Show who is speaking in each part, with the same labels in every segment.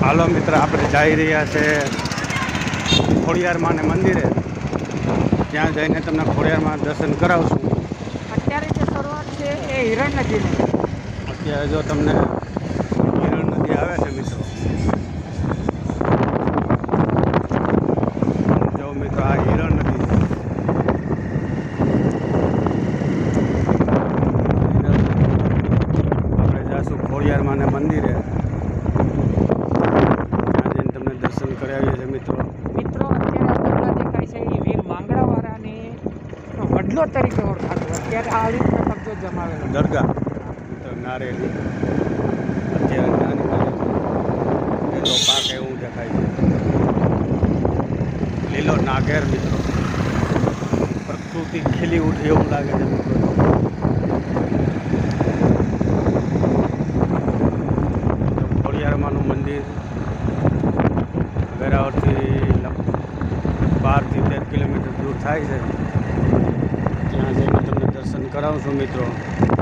Speaker 1: હાલો મિત્ર આપણે જઈ રહ્યા છે ખોડિયારમાંને મંદિરે. ત્યાં જઈને તમને ખોડિયારમાં દર્શન કરાવશું.
Speaker 2: અત્યારે જે શરૂઆત છે એ હિરણ નદીની
Speaker 1: અત્યારે જો તમને હિરણ નદી આવે છે મિત્રો જો મિત્રો આ હિરણ નદી છે આપણે જાશું ખોડિયારમાંને મંદિરે ત્યાં જઈને તમને દર્શન કરાવીએ છીએ મિત્રો
Speaker 2: મિત્રો અત્યારે આ દરગાહ દેખાય છે એ વીર માંગડાવાળાની વડલો તરીકે ઓળખાતું અત્યારે આ રીતે કબજો જમાવેલો
Speaker 1: દરગાહ. નારેલી. અત્યારે નાની લીલો પાક એવું દેખાય છે. લીલો નાગેર મિત્રો. પ્રકૃતિ ખીલી ઉઠી એવું લાગે છે મિત્રો ખોડિયારમાંનું મંદિર વેરાવળથી બારથી તેર કિલોમીટર દૂર થાય છે ત્યાં જઈને તમને દર્શન કરાવશું મિત્રો?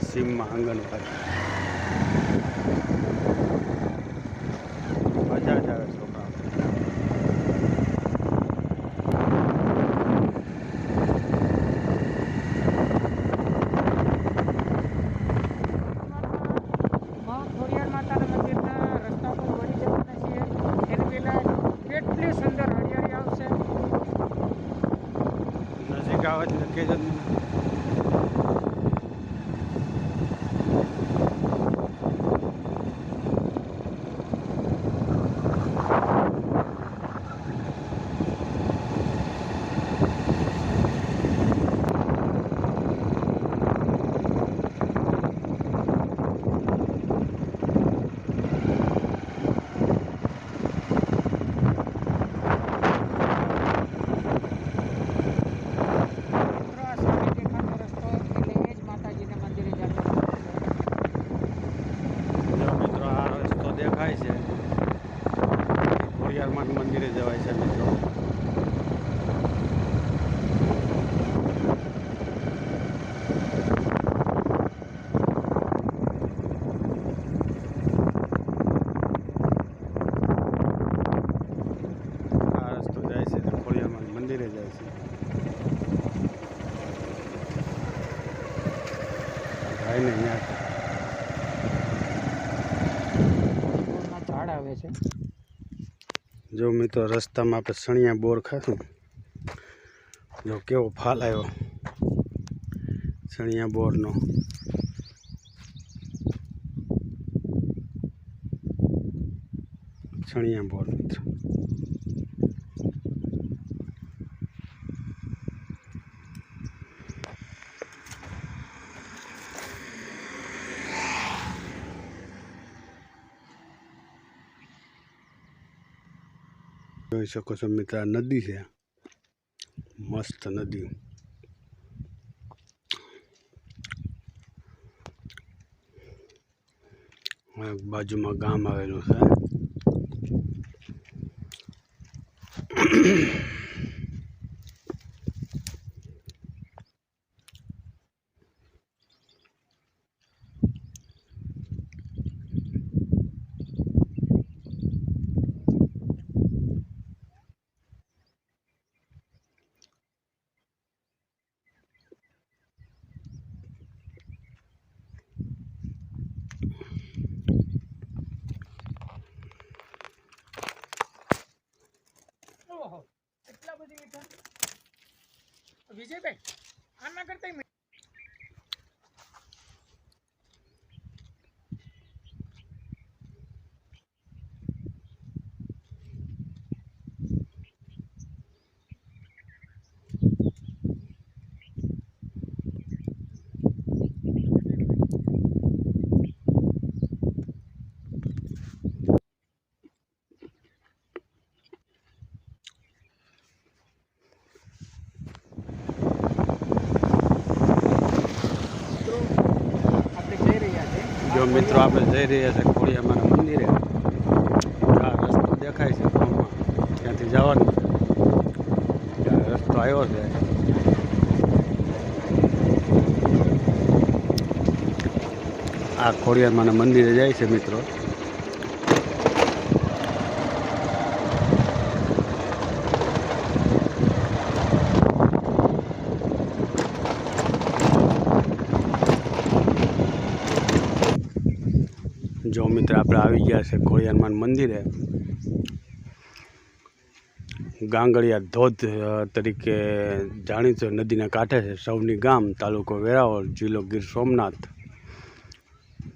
Speaker 1: સીમમાં આંગણવાડી જો
Speaker 2: મિત્રો,
Speaker 1: રસ્તામાં આપણે સણિયા બોર ખાશું જો કેવો ફાલ આવ્યો. સણિયા બોરનો. સણિયા બોર, મિત્રો. જોઈ શકો છો મિત્ર નદી છે. મસ્ત નદી. બાજુમાં ગામ આવેલું છે.
Speaker 2: વિજયભાઈ આના કરતા આપણે જઈ રહ્યા છે
Speaker 1: મિત્રો આપણે જઈ રહ્યા છે ખોડિયામાના મંદિરે. આ રસ્તો દેખાય છે ગામમાં ત્યાંથી જવાનું છે. રસ્તો આવ્યો છે. આ ખોડિયામાના મંદિરે જાય છે મિત્રો જો મિત્ર આપણે આવી ગયા છે ખોડિયારમાન મંદિરે. ગાંગડિયા ધોધ તરીકે જાણીતો નદીના કાંઠે છે, સૌની ગામ, તાલુકો વેરાવળ, જિલ્લો ગીર સોમનાથ.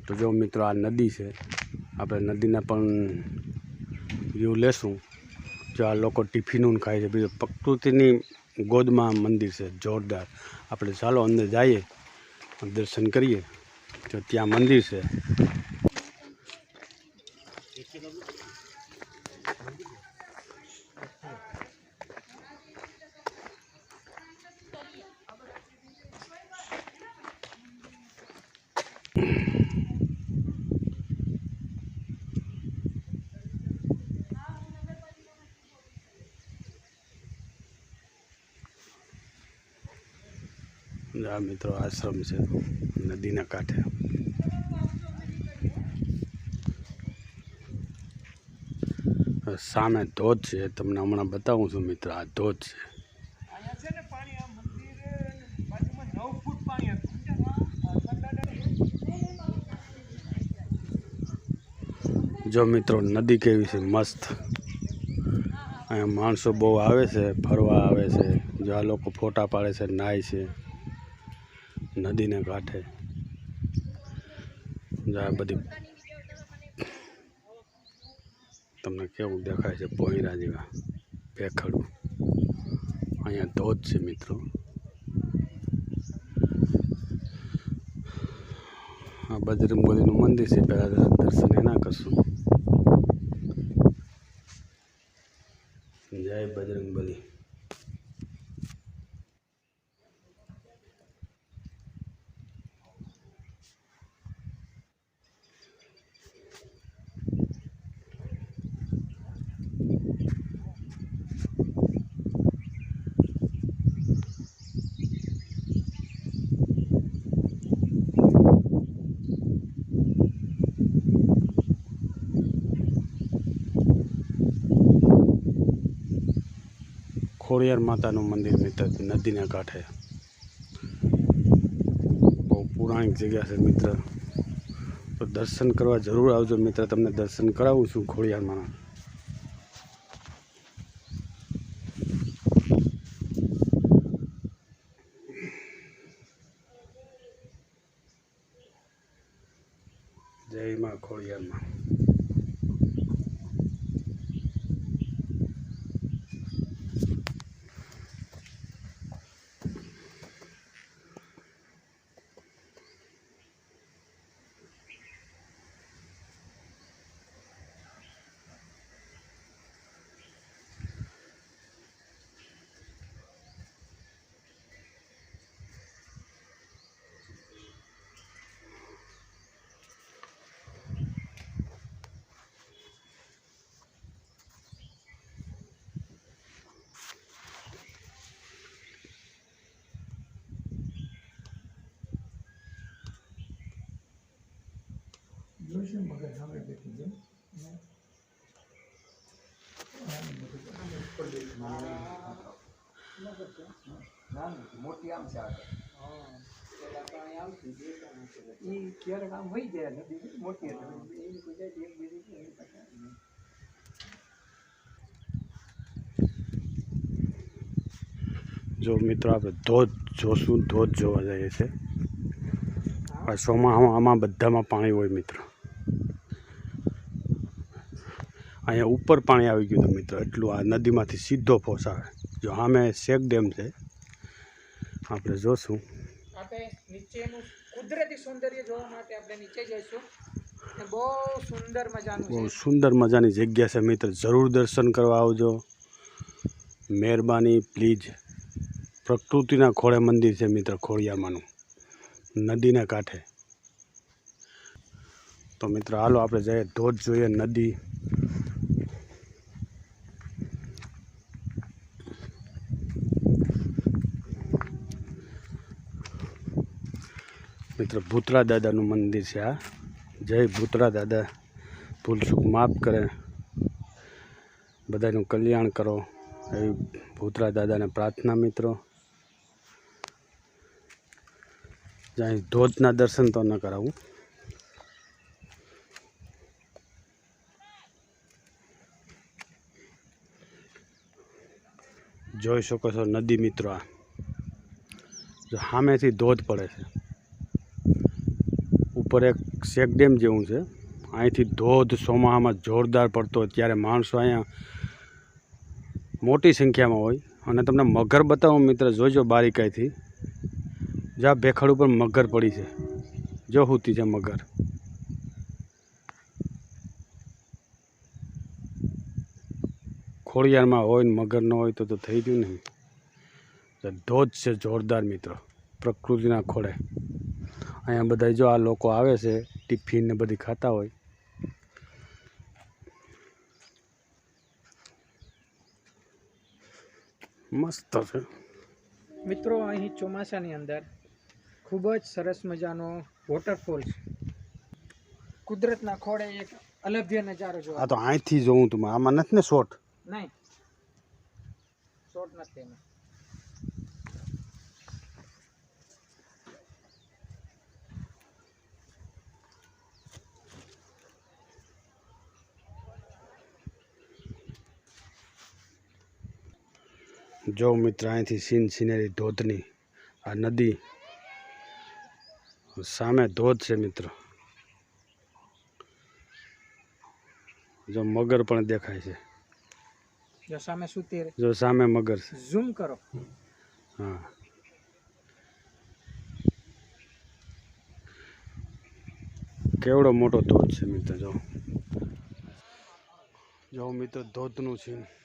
Speaker 1: તો જો મિત્રો આ નદી છે, આપણે નદીના પણ વ્યૂ લેશું. જો આ લોકો ટિફિનું ખાય છે, બીજું પ્રકૃતિની ગોદમાં મંદિર છે, જોરદાર. આપણે ચાલો અંદર જઈએ, દર્શન કરીએ. તો ત્યાં મંદિર છે આ મિત્રો આશ્રમ છે નદીના કાંઠે. સામે ધોધ છે તમને હમણાં બતાવું છું મિત્ર આ ધોધ છે. જો મિત્રો નદી કેવી છે મસ્ત. અહીંયા માણસો બહુ આવે છે ફરવા આવે છે જો આ લોકો ફોટા પાડે છે નાય છે. નદીને કાંઠે. આ બધી તમને કેવું દેખાય છે પોઈરા જેવા, ભેખડું. અહીંયા ધોધ છે મિત્રો. આ બજરંગબલીનું મંદિર છે, પહેલાં દર્શન એના કરશું. જય બજરંગબલી ખોડિયાર માતાનું મંદિર મિત્ર નદીના કાંઠે બહુ પૌરાણિક જગ્યા છે મિત્ર તો દર્શન કરવા જરૂર આવજો મિત્ર તમને દર્શન કરાવું છું ખોડિયારમાં જય માં ખોડિયારમાં
Speaker 2: સામે બેઠી છે. ક્યારેક આમ વહી જાય
Speaker 1: જો મિત્રો, આપણે ધોધ જોશું, ધોધ જોવા જઈએ છે આ ચોમાસામાં આમાં બધામાં પાણી હોય, મિત્રો. અહીંયા ઉપર પાણી આવી ગયું હતું મિત્રો એટલું આ નદીમાંથી સીધો ફોસ આવે જો સામે શેક ડેમ છે આપણે જોશું.
Speaker 2: આપણે નીચેનું કુદરતી સૌંદર્ય જોવા માટે આપણે નીચે જઈશું. બહુ સુંદર મજાનું
Speaker 1: બહુ સુંદર મજાની જગ્યા છે મિત્ર જરૂર દર્શન કરવા આવજો. મહેરબાની પ્લીઝ. પ્રકૃતિના ખોળે મંદિર છે મિત્ર ખોડિયામાંનું નદીના કાંઠે. તો મિત્રો હાલો આપણે જઈએ ધોધ જોઈએ નદી. મિત્ર ભૂતરા દાદાનું મંદિર છે આ જય ભૂતરા દાદા. ભૂલ ચૂક માફ કરે. બધાનું કલ્યાણ કરો. એવી ભૂતરા દાદાને પ્રાર્થના મિત્રો. જ્યાં ધોધના દર્શન તો ન કરાવું. જોઈ શકો છો નદી મિત્રો આ. જો સામેથી ધોધ પડે છે. ઉપર એક શેકડેમ જેવું છે. અહીંથી ધોધ સોમાહામાં જોરદાર પડતો ત્યારે માણસો અહીંયા મોટી સંખ્યામાં હોય. અને તમને મગર બતાવું મિત્ર, જોજો બારીકાઈથી. જ્યાં ભેખડ ઉપર મગર પડી છે. જો હુતી છે મગર. ખોડિયારમાં હોય ને મગર ન હોય તો તો થઈ ગયું નહીં. ધોધ છે જોરદાર મિત્રો, પ્રકૃતિના ખોળે. અહીંયા બધા જો આ લોકો આવે છે ટિફિન ને બધી ખાતા હોય. મસ્ત છે.
Speaker 2: મિત્રો અહીં ચોમાસાની અંદર ખૂબ જ સરસ મજાનો વોટરફોલ છે. કુદરતના ખોળે એક અલભ્ય નજારો
Speaker 1: આ
Speaker 2: જોવા
Speaker 1: તો અહીંથી જોઉં તું આમાં નથી ને શોર્ટ
Speaker 2: નહીં. શોર્ટ નથી એમાં.
Speaker 1: જો મિત્ર અહીંથી સીન સિનેરી ધોધની આ નદી સામે ધોધ છે મિત્ર. જો મગર પણ દેખાય છે.
Speaker 2: જો સામે સુતી
Speaker 1: જો સામે મગર છે.
Speaker 2: ઝૂમ કરો.
Speaker 1: હા. કેવડો મોટો ધોધ છે મિત્ર જો. જો મિત્ર ધોધનું છે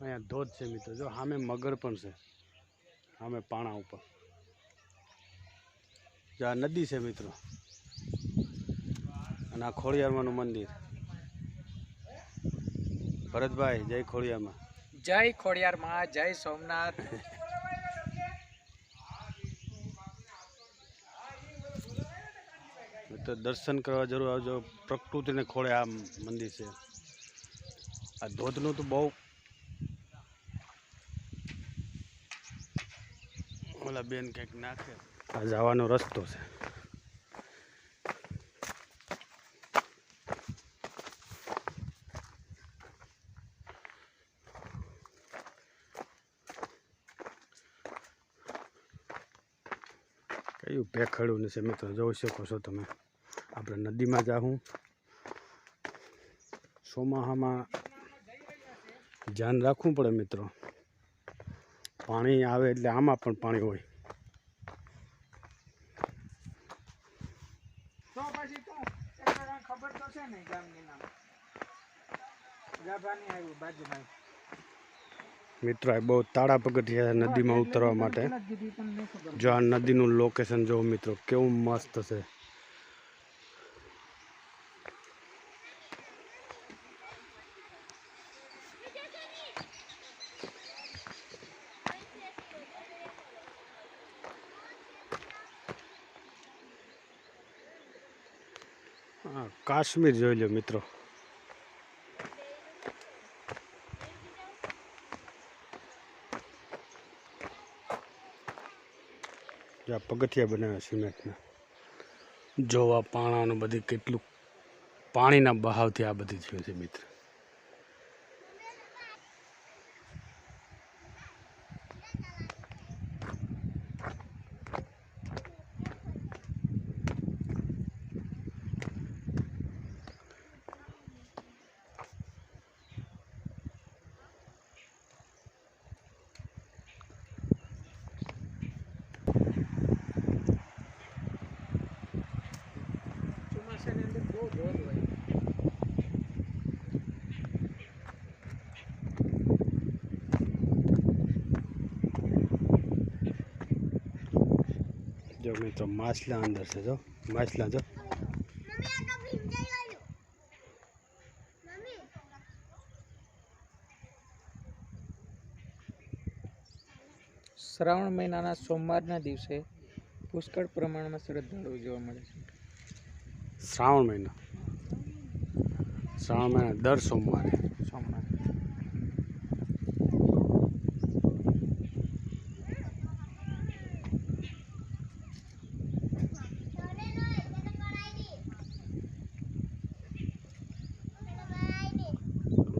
Speaker 1: અહીંયા ધોધ છે મિત્રો. જો સામે મગર પણ છે. સામે પાણા ઉપર. જો આ નદી છે મિત્રો. અને આ ખોડિયારમાંનું મંદિર. ભરતભાઈ જય ખોડિયારમાં
Speaker 2: જય ખોડિયારમાં જય સોમનાથ.
Speaker 1: તો દર્શન કરવા જરૂર આવજો. પ્રકૃતિને ખોળે આ મંદિર છે. આ ધોધનું તો બહુ ઓલા બેન કંઈક નાખે. આ જવાનો રસ્તો છે. કયું ભેખડું ને છે મિત્રો જોઈ શકો છો તમે. આપણે નદીમાં જાઉં ચોમાસામાં ધ્યાન રાખવું પડે મિત્રો. પાણી આવે એટલે આમાં પણ પાણી હોય.
Speaker 2: તો પછી તો ખબર તો છે ને ગામની નામ. ગાભાની આવ્યું બાજુમાં.
Speaker 1: મિત્રો આ બહુ તાળા પગથિયા નદીમાં ઉતરવા માટે.
Speaker 2: જો
Speaker 1: આ નદીનું લોકેશન જો મિત્રો કેવું મસ્ત છે હા કાશ્મીર જોઈ લો મિત્રો. જ્યાં પગથિયા બનાવ્યા સિમેન્ટના. જોવા પાણાનું બધી કેટલું પાણીના બહાવથી આ બધી થયું છે મિત્ર. જો મિત્રો માછલા અંદર છે જો. માછલા જો.
Speaker 2: શ્રાવણ મહિનાના સોમવારના દિવસે પુષ્કળ પ્રમાણમાં શ્રદ્ધાળુઓ જોવા મળે છે.
Speaker 1: શ્રાવણ મહિના. શ્રાવણ મહિના દર સોમવારે.
Speaker 2: સોમવાર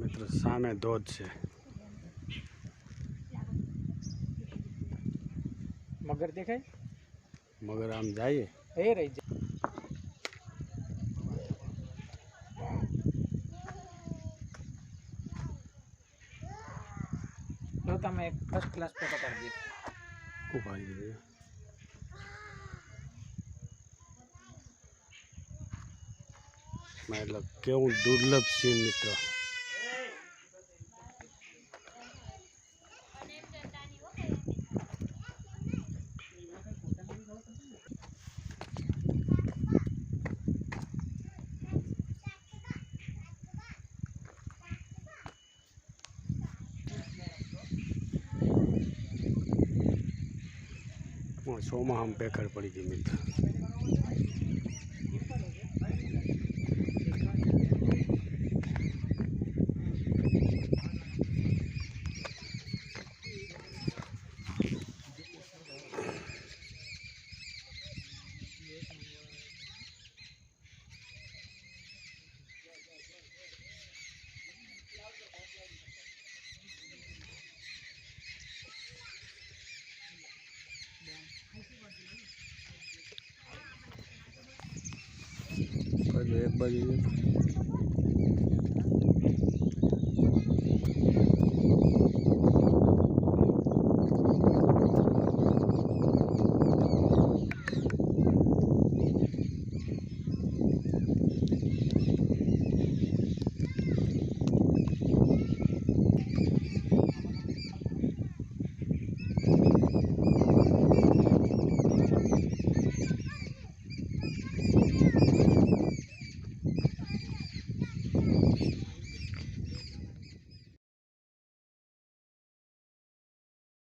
Speaker 1: મિત્રો સામે ધોધ છે
Speaker 2: મગર દેખાય
Speaker 1: મગર આમ જાય
Speaker 2: એ રહી જાય તો તમે એક ફર્સ્ટ ક્લાસ ફોટો પાડી દો
Speaker 1: ઊભા રહી જઈએ. મતલબ કેવું દુર્લભ છે મિત્રો સોમાં આમ બેકાર પડી ગઈ મિત્ર બાજુ એક બાજુ